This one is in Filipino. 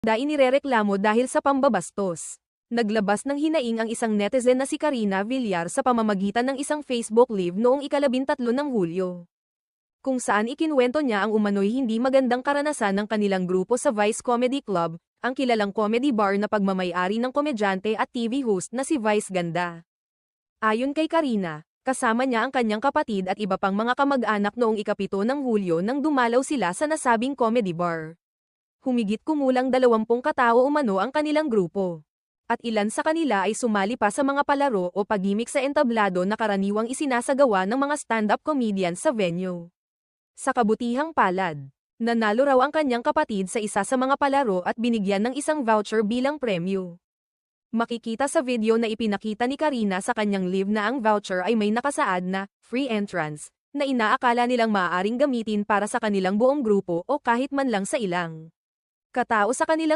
da inirereklamo dahil sa pambabastos. Naglabas ng hinaing ang isang netizen na si Karina Villar sa pamamagitan ng isang Facebook Live noong ikalabintatlo ng Hulyo. Kung saan ikinwento niya ang umano'y hindi magandang karanasan ng kanilang grupo sa Vice Comedy Club, ang kilalang comedy bar na pagmamayari ng komedyante at TV host na si Vice Ganda. Ayon kay Karina, kasama niya ang kanyang kapatid at iba pang mga kamag-anak noong ikapito ng Hulyo nang dumalaw sila sa nasabing comedy bar. Humigit kumulang dalawampung katao umano ang kanilang grupo. At ilan sa kanila ay sumali pa sa mga palaro o pagimik sa entablado na karaniwang isinasagawa ng mga stand-up comedians sa venue. Sa kabutihang palad, nanalo raw ang kanyang kapatid sa isa sa mga palaro at binigyan ng isang voucher bilang premyo. Makikita sa video na ipinakita ni Karina sa kanyang live na ang voucher ay may nakasaad na free entrance na inaakala nilang maaaring gamitin para sa kanilang buong grupo o kahit man lang sa ilang katao sa kanilang